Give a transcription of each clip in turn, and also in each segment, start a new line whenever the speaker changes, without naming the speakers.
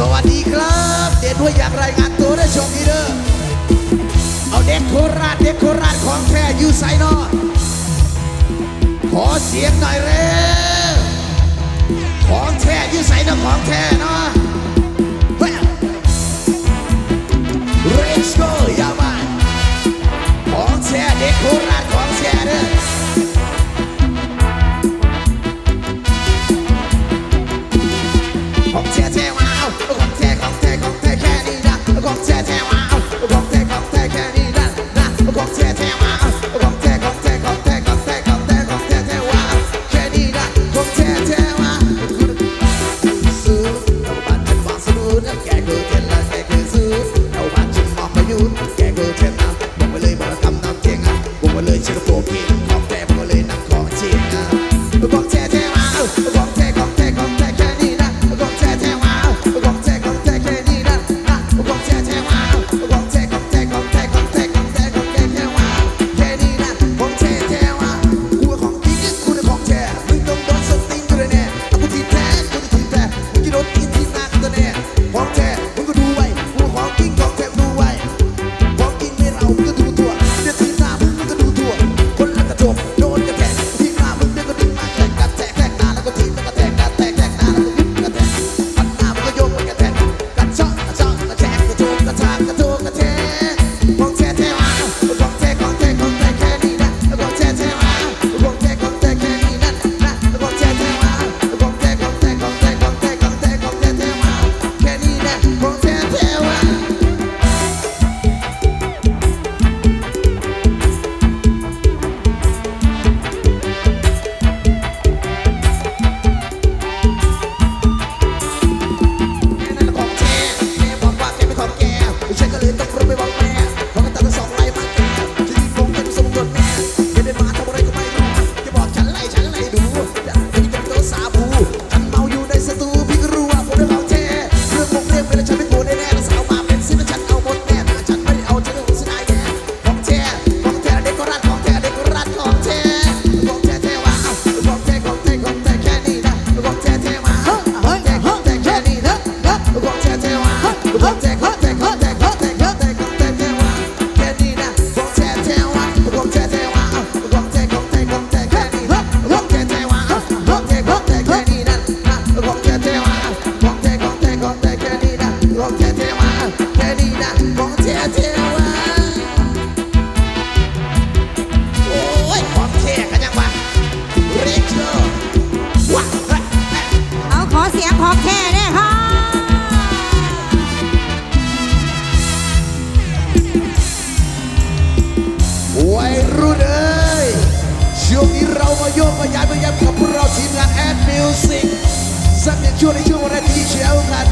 สวัสดีครับ เด็กด้วยอยากรายงานตัวได้ชมดีเด้อเอาเด็กโคราชเด็กโคราชของแท้ยู่ไซนอนขอเสียงหน่อยเร็วของแท้ยู่ไซนอของแท้นะ Rich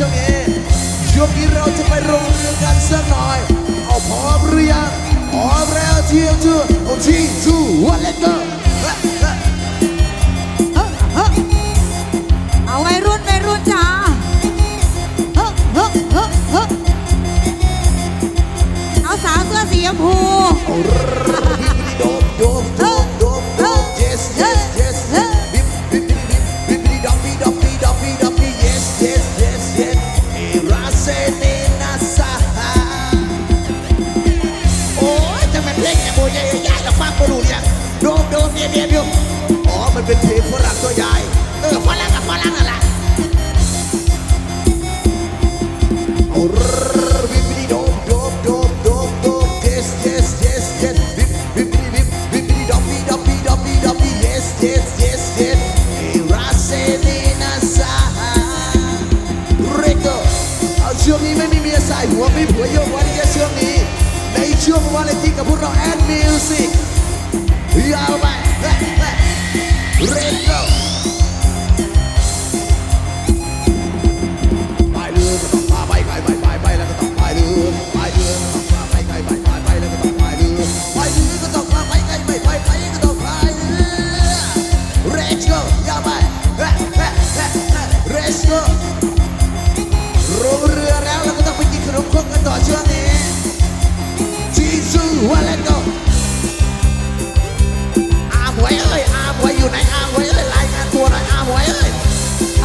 ช่ว
ง
นี้ช่วงนี้เราจะไปโรงเรียนกันสักหน่อย เอาพร้อมหรือยังพร้อมแล้วเที่ยว
ชื่
อ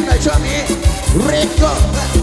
งหน่อยช่วงนี้เรนโก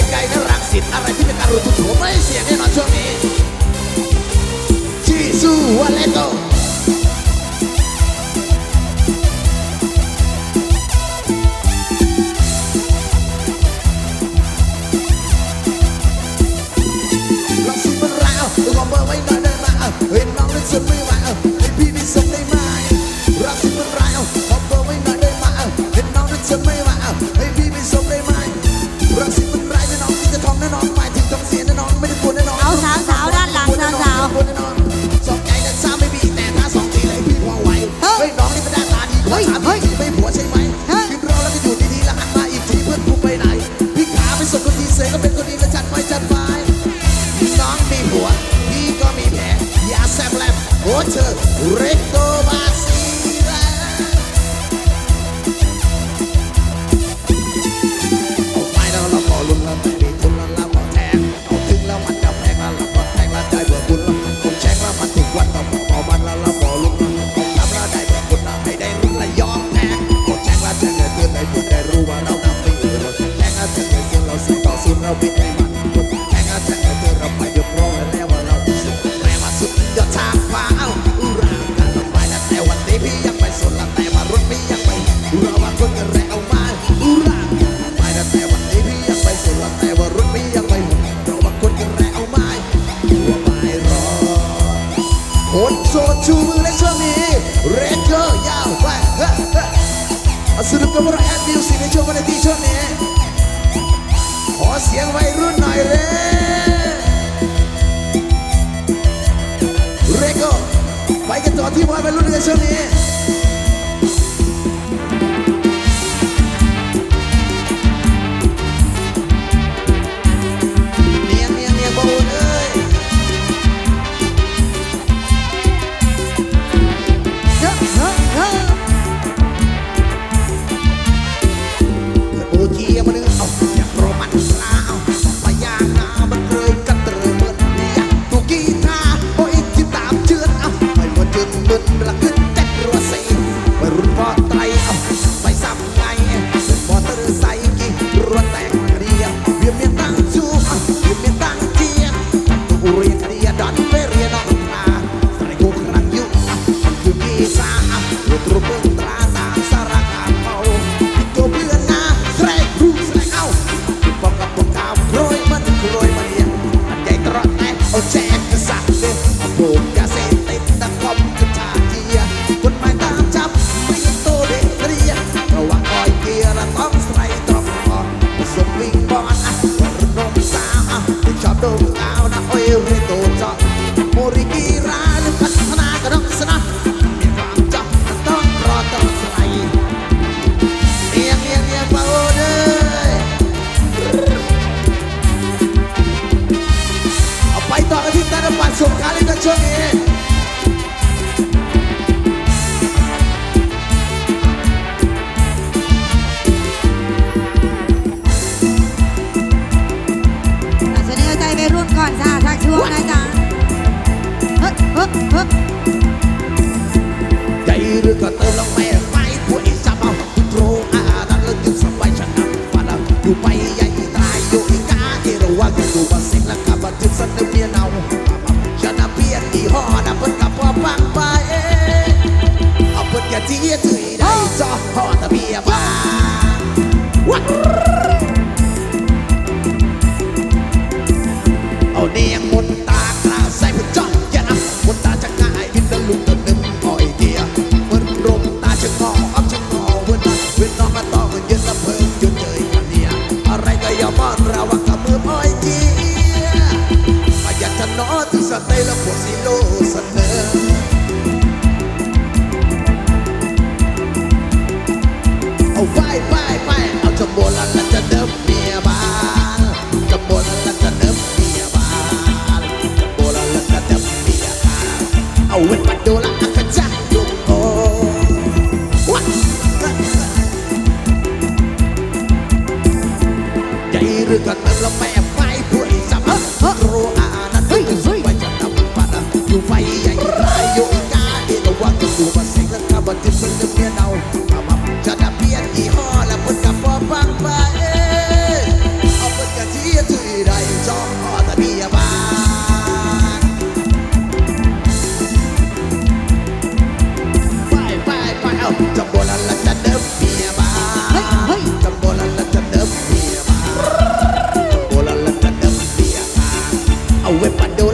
งไกลก็รังสิตอะไรที่เป็นการุณทุกหัไม่เสียงแน่นอนช่วงนี้ชีซูวาเลโกเบอร์ไม่ไฮ้ยน้องนึกสุดไม่ไหว โสดชูมือและช่วงนี้เรนเกอร์ยาวไปสรุปกับเราแอดมิวสิกในช่วงวันที่ช่วงนี้ ขอเสียงวัยรุ่นหน่อยเร็เรนเกอร์ไป
กันต่อที่วัยรุ่นในช่วงนี้
Attack. ที่
ถุยได้จ้อหอตะเบียบ้า
波兰 a do